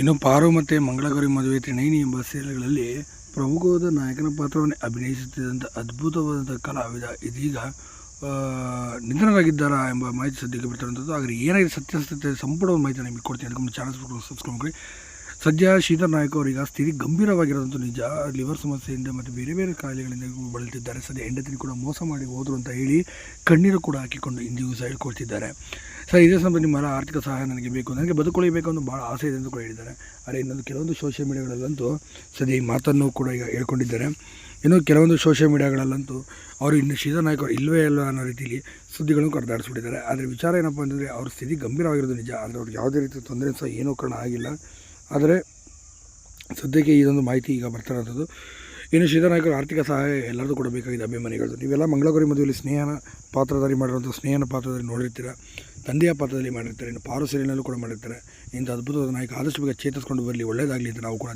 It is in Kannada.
ಇನ್ನು ಪಾರು ಮತ್ತು ಮಂಗಳಗೌರಿ ಮದುವೆ ತ್ರಿಣೈನಿ ಎಂಬ ಸೀರಿಯಲ್ಗಳಲ್ಲಿ ಪ್ರಮುಖವಾದ ನಾಯಕನ ಪಾತ್ರವನ್ನು ಅಭಿನಯಿಸುತ್ತಿದ್ದಂಥ ಅದ್ಭುತವಾದಂಥ ಕಲಾವಿದ ಇದೀಗ ನಿಧನರಾಗಿದ್ದಾರಾ ಎಂಬ ಮಾಹಿತಿ ಸದ್ಯಕ್ಕೆ ಬರ್ತಿರುವಂಥದ್ದು ಆದರೆ ಏನಾಗಿದೆ ಸತ್ಯಾಸತ್ಯತೆ ಸಂಪೂರ್ಣ ಮಾಹಿತಿ ನಿಮಗೆ ಕೊಡ್ತೀನಿ. ಅದಕ್ಕೆ ಚಾನಲ್ ಸಬ್ಸ್ಕ್ರೈಬ್ ಮಾಡಿ ಸದ್ಯ ಶ್ರೀಧರ್ ನಾಯಕ್ ಅವರೀಗ ಸ್ಥಿತಿ ಗಂಭೀರವಾಗಿರೋದಂತೂ ನಿಜ. ಲಿವರ್ ಸಮಸ್ಯೆಯಿಂದ ಮತ್ತು ಬೇರೆ ಬೇರೆ ಕಾಯಿಲೆಗಳಿಂದ ಬಳಲ್ತಿದ್ದಾರೆ. ಸದ್ಯ ಹೆಂಡತಿನ ಕೂಡ ಮೋಸ ಮಾಡಿ ಹೋದರು ಅಂತ ಹೇಳಿ ಕಣ್ಣೀರು ಕೂಡ ಹಾಕಿಕೊಂಡು ಇಂದಿಗೂ ಸಹ ಹೇಳ್ಕೊಳ್ತಿದ್ದಾರೆ. ಸರ್, ಇದೇ ಸಮಯ ನಿಮ್ಮ ಆರ್ಥಿಕ ಸಹಾಯ ನನಗೆ ಬೇಕು. ನನಗೆ ಬದುಕೊಳ್ಳಬೇಕು ಅನ್ನೋ ಭಾಳ ಆಸೆ ಇದೆ ಅಂತ ಕೂಡ ಹೇಳಿದ್ದಾರೆ. ಆದರೆ ಇನ್ನೊಂದು ಕೆಲವೊಂದು ಸೋಷಿಯಲ್ ಮೀಡಿಯಾಗಳಲ್ಲಂತೂ ಸದ್ಯ ಈ ಮಾತನ್ನು ಕೂಡ ಈಗ ಹೇಳ್ಕೊಂಡಿದ್ದಾರೆ. ಇನ್ನು ಕೆಲವೊಂದು ಸೋಷಿಯಲ್ ಮೀಡಿಯಾಗಳಲ್ಲಂತೂ ಅವರು ಇನ್ನು ಶ್ರೀಧರ್ ನಾಯಕ್ ಅವರು ಇಲ್ಲವೇ ಇಲ್ಲ ಅನ್ನೋ ರೀತಿಯಲ್ಲಿ ಸುದ್ದಿಗಳನ್ನು ಕರೆದಾಡಿಸ್ಬಿಟ್ಟಿದ್ದಾರೆ. ಆದರೆ ವಿಚಾರ ಏನಪ್ಪ ಅಂತಂದರೆ ಅವ್ರ ಸ್ಥಿತಿ ಗಂಭೀರವಾಗಿರೋದು ನಿಜ. ಆದರೆ ಅವ್ರಿಗೆ ಯಾವುದೇ ರೀತಿ ತೊಂದರೆ ಸಹ ಏನೂ ಕಾರಣ ಆಗಿಲ್ಲ. ಆದರೆ ಸದ್ಯಕ್ಕೆ ಇದೊಂದು ಮಾಹಿತಿ ಈಗ ಬರ್ತಾ ಇರೋದು ಇನ್ನು ಶ್ರೀಧರನಾಯಕರು ಆರ್ಥಿಕ ಸಹಾಯ ಎಲ್ಲರಿಗೂ ಕೊಡಬೇಕಾಗಿದೆ ಅಭಿಮಾನಿಗಳು ನೀವೆಲ್ಲ ಮಂಗಳಗೌರಿ ಮದುವೆಯಲ್ಲಿ ಸ್ನೇಹನ ಪಾತ್ರಧಾರಿ ಮಾಡಿರುವಂಥ ಸ್ನೇಹನ ಪಾತ್ರದಲ್ಲಿ ನೋಡಿರ್ತೀರ, ತಂದೆಯ ಪಾತ್ರದಲ್ಲಿ ಮಾಡಿರ್ತಾರೆ, ಇನ್ನು ಪಾರು ಸೀರಿಯಲ್ನಲ್ಲೂ ಕೂಡ ಮಾಡಿರ್ತಾರೆ. ಇಂಥ ಅದ್ಭುತವಾದ ನಾಯಕ ಆದಷ್ಟು ಬೇಗ ಚೇತರಿಸ್ಕೊಂಡು ಬರಲಿ ಒಳ್ಳೆಯದಾಗಲಿ ಅಂತ ನಾವು ಕೂಡ